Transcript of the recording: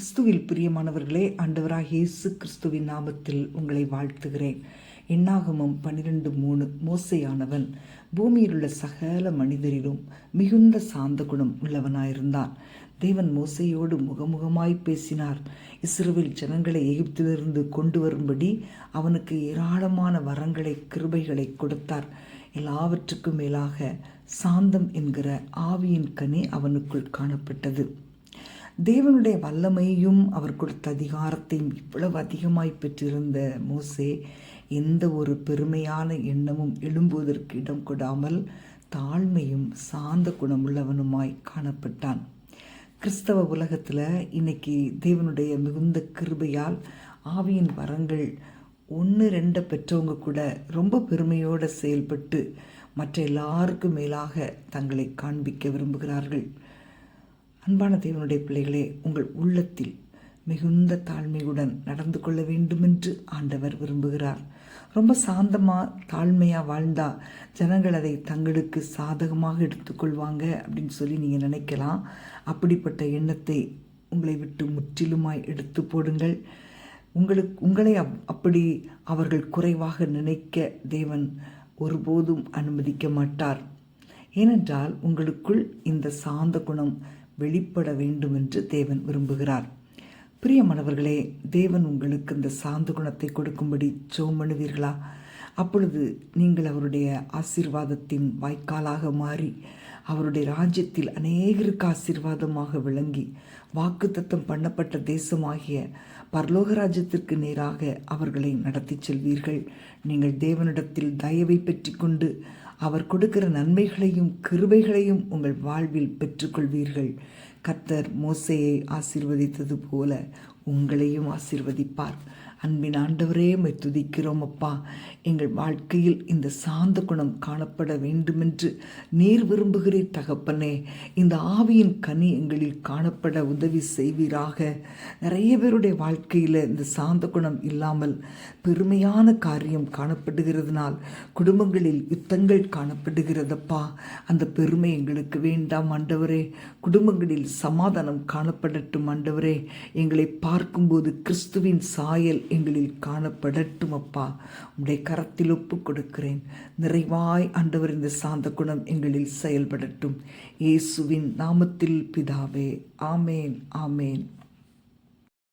கிறிஸ்துவில் பிரியமானவர்களே ஆண்டவராக இயேசு கிறிஸ்துவின் நாமத்தில் உங்களை வாழ்த்துகிறேன். எண்ணாகமும் பன்னிரெண்டு மூணு மோசையானவன் பூமியில் உள்ள சகல மனிதரிலும் மிகுந்த சாந்த குணம் உள்ளவனாயிருந்தான். தேவன் மோசையோடு முகமுகமாய் பேசினார். இஸ்ரவேல் ஜனங்களை எகிப்திலிருந்து கொண்டு வரும்படி அவனுக்கு ஏராளமான வரங்களை கிருபைகளை கொடுத்தார். எல்லாவற்றுக்கும் மேலாக சாந்தம் என்கிற ஆவியின் கனி அவனுக்குள் காணப்பட்டது. தேவனுடைய வல்லமையும் அவர் கொடுத்த அதிகாரத்தையும் இவ்வளவு அதிகமாய் பெற்றிருந்த மோசே எந்த ஒரு பெருமையான எண்ணமும் எழும்புவதற்கு இடம் கொடாமல் தாழ்மையும் சாந்த குணமுள்ளவனுமாய் காணப்பட்டான். கிறிஸ்தவ உலகத்தில் இன்னைக்கு தேவனுடைய மிகுந்த கிருபையால் ஆவியின் வரங்கள் ஒன்று ரெண்டை பெற்றவங்க கூட ரொம்ப பெருமையோடு செயல்பட்டு மற்ற எல்லாருக்கும் மேலாக தங்களை காண்பிக்க விரும்புகிறார்கள். அன்பான தேவனுடைய பிள்ளைகளே உங்கள் உள்ளத்தில் மிகுந்த தாழ்மையுடன் நடந்து கொள்ள வேண்டுமென்று ஆண்டவர் விரும்புகிறார். ரொம்ப சாந்தமாக தாழ்மையாக வாழ்ந்தால் ஜனங்கள் அதை தங்களுக்கு சாதகமாக எடுத்துக்கொள்வாங்க அப்படின்னு சொல்லி நீங்கள் நினைக்கலாம். அப்படிப்பட்ட எண்ணத்தை உங்களை விட்டு முற்றிலுமாய் எடுத்து போடுங்கள். உங்களுக்கு உங்களை அப் அப்படி அவர்கள் குறைவாக நினைக்க தேவன் ஒருபோதும் அனுமதிக்க மாட்டார். ஏனென்றால் உங்களுக்குள் இந்த சாந்த குணம் வெளிப்பட வேண்டும் என்று தேவன் விரும்புகிறார். பிரியமானவர்களே தேவன் உங்களுக்கு இந்த சாந்து குணத்தை கொடுக்கும்படி சோமணுவீர்களா அப்பொழுது நீங்கள் அவருடைய ஆசீர்வாதத்தின் வாய்க்காலாக மாறி அவருடைய ராஜ்யத்தில் அநேகருக்கு ஆசீர்வாதமாக விளங்கி வாக்குத்தத்தம் பண்ணப்பட்ட தேசமாகிய பரலோக ராஜ்யத்திற்கு நேராக அவர்களை நடத்தி செல்வீர்கள். நீங்கள் தேவனிடத்தில் தயவை பெற்றுக்கொண்டு அவர் கொடுக்கிற நன்மைகளையும் கிருபைகளையும் உங்கள் வாழ்வில் பெற்றுக்கொள்வீர்கள். கத்தர் மோசையை ஆசிர்வதித்தது போல உங்களையும் ஆசிர்வதிப்பார். அன்பின் ஆண்டவரே மை துதிக்கிறோம் அப்பா. எங்கள் வாழ்க்கையில் இந்த சாந்த குணம் காணப்பட வேண்டுமென்று நீர் விரும்புகிறீர் தகப்பனே. இந்த ஆவியின் கனி எங்களில் காணப்பட உதவி செய்வீராக. நிறைய பேருடைய வாழ்க்கையில் இந்த சாந்த குணம் இல்லாமல் பெருமையான காரியம் காணப்படுகிறதுனால் குடும்பங்களில் யுத்தங்கள் காணப்படுகிறதப்பா. அந்த பெருமை எங்களுக்கு வேண்டாம் ஆண்டவரே. குடும்பங்களில் சமாதானம் காணப்படட்டும் ஆண்டவரே. எங்களை பார்க்கும்போது கிறிஸ்துவின் சாயல் எங்களில் காணப்படட்டும் அப்பா. உடைய கரத்தில் ஒப்பு கொடுக்கிறேன். நிறைவாய் ஆண்டவர் இந்த சாந்த குணம் எங்களில் செயல்படட்டும். இயேசுவின் நாமத்தில் பிதாவே. ஆமேன் ஆமேன்.